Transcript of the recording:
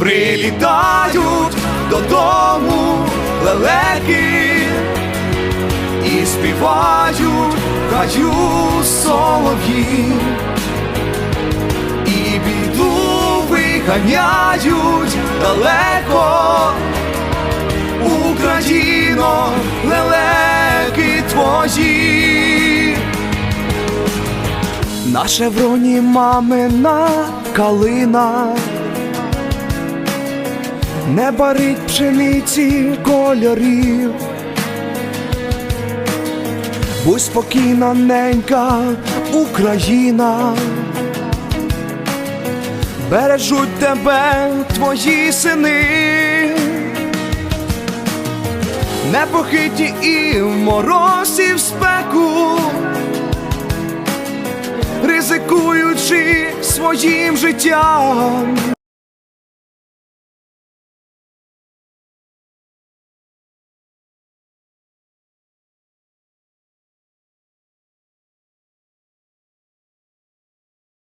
прилітають додому лелеки і співають хаю солов'ї, і біду виганяють далеко. Україно, лелеки твої. На шевроні мамина калина, не барить пшениці кольорів. Будь спокійна, ненька Україна, бережуть тебе твої сини. Непохитні і в мороз, і в спеку, ризикуючи своїм життям,